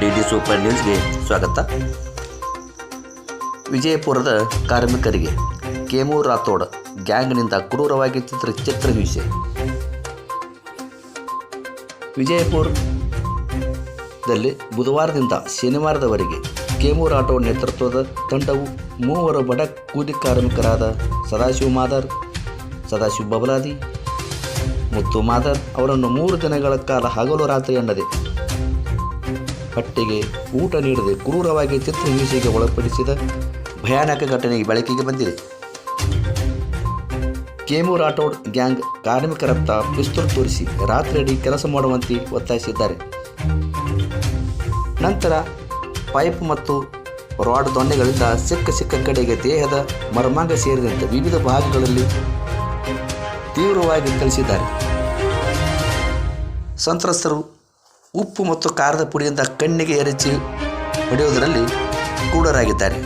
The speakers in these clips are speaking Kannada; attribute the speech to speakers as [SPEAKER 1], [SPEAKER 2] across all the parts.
[SPEAKER 1] ಡಿ ಡಿ ಸೂಪರ್ ನ್ಯೂಸ್ಗೆ ಸ್ವಾಗತ. ವಿಜಯಪುರದ ಕಾರ್ಮಿಕರಿಗೆ ಕೇಮು ರಾಥೋಡ್ ಗ್ಯಾಂಗ್ನಿಂದ ಕ್ರೂರವಾಗಿ ಚಿತ್ರ ಚಿತ್ರಹಿಂಸೆ ವಿಜಯಪುರದಲ್ಲಿ ಬುಧವಾರದಿಂದ ಶನಿವಾರದವರೆಗೆ ಕೇಮು ರಾಥೋಡ್ ನೇತೃತ್ವದ ತಂಡವು ಮೂವರು ಬಡ ಕೂಲಿ ಕಾರ್ಮಿಕರಾದ ಸದಾಶಿವ ಮಾದರ್, ಸದಾಶಿವ ಬಬಲಾದಿ, ಮುತ್ತು ಮಾದರ್ ಅವರನ್ನು ಮೂರು ದಿನಗಳ ಕಾಲ ಹಗಲು ರಾತ್ರಿ ಎನ್ನದೆ ಹೊಟ್ಟೆಗೆ ಊಟ ನೀಡದೆ ಕ್ರೂರವಾಗಿ ಚಿತ್ರಹಿಂಸೆಗೆ ಒಳಪಡಿಸಿದ ಭಯಾನಕ ಘಟನೆ ಬೆಳಕಿಗೆ ಬಂದಿದೆ. ಕೇಮು ರಾಠೋಡ್ ಗ್ಯಾಂಗ್ ಕಾರ್ಮಿಕರತ್ತ ಪಿಸ್ತೂಲ್ ತೋರಿಸಿ ರಾತ್ರಿಯಡಿ ಕೆಲಸ ಮಾಡುವಂತೆ ಒತ್ತಾಯಿಸಿದ್ದಾರೆ. ನಂತರ ಪೈಪ್ ಮತ್ತು ರಾಡ್ ದೊಣ್ಣೆಗಳಿಂದ ಸಿಕ್ಕ ಸಿಕ್ಕ ಕಡೆಗೆ ದೇಹದ ಮರ್ಮಾಂಗ ಸೇರಿದಂತೆ ವಿವಿಧ ಭಾಗಗಳಲ್ಲಿ ತೀವ್ರವಾಗಿ ಥಳಿಸಿದ್ದಾರೆ ಸಂತ್ರಸ್ತರು ಉಪ್ಪು ಮತ್ತು ಖಾರದ ಪುಡಿಯಿಂದ ಕಣ್ಣಿಗೆ ಎರಚಿ ಹೊಡೆಯುವುದರಲ್ಲಿ ಕೂಡರಾಗಿದ್ದಾರೆ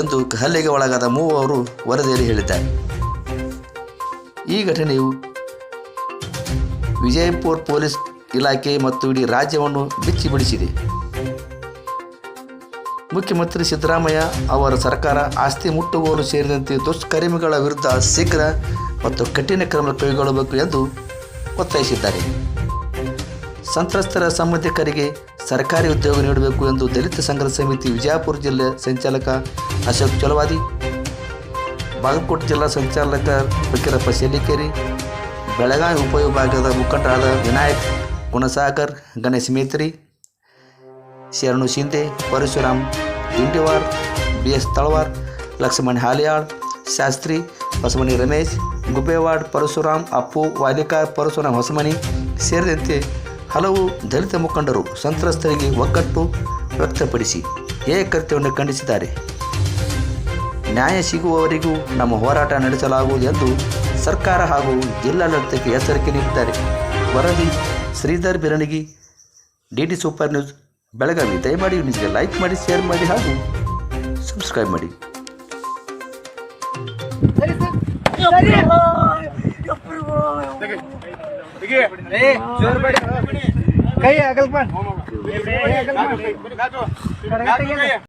[SPEAKER 1] ಎಂದು ಹಲ್ಲೆಗೆ ಒಳಗಾದ ಮೂವರು ವರದಿಯಲ್ಲಿ ಹೇಳಿದ್ದಾರೆ. ಈ ಘಟನೆಯು ವಿಜಯಪುರ ಪೊಲೀಸ್ ಇಲಾಖೆ ಮತ್ತು ಇಡೀ ರಾಜ್ಯವನ್ನು ಬಿಚ್ಚಿ ಬಿಡಿಸಿದೆ ಮುಖ್ಯಮಂತ್ರಿ ಸಿದ್ದರಾಮಯ್ಯ ಅವರ ಸರ್ಕಾರ ಆಸ್ತಿ ಮುಟ್ಟುಗೋಲು ಸೇರಿದಂತೆ ದುಷ್ಕರ್ಮಿಗಳ ವಿರುದ್ಧ ಶೀಘ್ರ ಮತ್ತು ಕಠಿಣ ಕ್ರಮ ಕೈಗೊಳ್ಳಬೇಕು ಎಂದು ಒತ್ತಾಯಿಸಿದ್ದಾರೆ. ಸಂತ್ರಸ್ತರ ಸಂಬಂಧಿಕರಿಗೆ ಸರ್ಕಾರಿ ಉದ್ಯೋಗ ನೀಡಬೇಕು ಎಂದು ದಲಿತ ಸಂಘರ್ಷ ಸಮಿತಿ ವಿಜಯಪುರ ಜಿಲ್ಲೆ ಸಂಚಾಲಕ ಅಶೋಕ್ ಚಲವಾದಿ ಬಾಗಲಕೋಟೆ ಜಿಲ್ಲಾ ಸಂಚಾಲಕ ಫಕೀರಪ್ಪ ಶೆಲ್ಲಿಕೇರಿ ಬೆಳಗಾವಿ ಉಪವಿಭಾಗದ ಮುಖಂಡರಾದ ವಿನಾಯಕ್ ಗುಣಸಾಗರ್ ಗಣೇಶ್ ಮೇತ್ರಿ ಶರಣು ಶಿಂದೆ ಪರಶುರಾಮ್ ದಿಂಡಿವಾರ್ ಬಿ ಎಸ್ ತಳವಾರ್ ಲಕ್ಷ್ಮಣ್ ಹಾಲಿಯಾಳ್ ಶಾಸ್ತ್ರಿ ಹೊಸಮನಿ ರಮೇಶ್ ಗುಬ್ಬೇವಾಡ್ ಪರಶುರಾಮ್ ಅಪ್ಪು ವಾಲಿಕಾರ್ ಪರಶುರಾಮ್ ಹೊಸಮನಿ ಸೇರಿದಂತೆ ಹಲವು ದಲಿತ ಮುಖಂಡರು ಸಂತ್ರಸ್ತರಿಗೆ ಒಗ್ಗಟ್ಟು ವ್ಯಕ್ತಪಡಿಸಿ ಏಕಕೃತ್ಯವನ್ನು ಖಂಡಿಸಿದ್ದಾರೆ. ನ್ಯಾಯ ಸಿಗುವವರೆಗೂ ನಮ್ಮ ಹೋರಾಟ ನಡೆಸಲಾಗುವುದು ಎಂದು ಸರ್ಕಾರ ಹಾಗೂ ಜಿಲ್ಲಾಡಳಿತಕ್ಕೆ ಎಚ್ಚರಿಕೆ ನೀಡಿದ್ದಾರೆ. ವರದಿ Sridhar Biranagi D D super news, Belagavi. ದಯಮಾಡಿ ನಿಮಗೆ ಲೈಕ್ ಮಾಡಿ, ಶೇರ್ ಮಾಡಿ ಹಾಗೂ ಸಬ್ಸ್ಕ್ರೈಬ್ ಮಾಡಿ.
[SPEAKER 2] કઈ આગળ પણ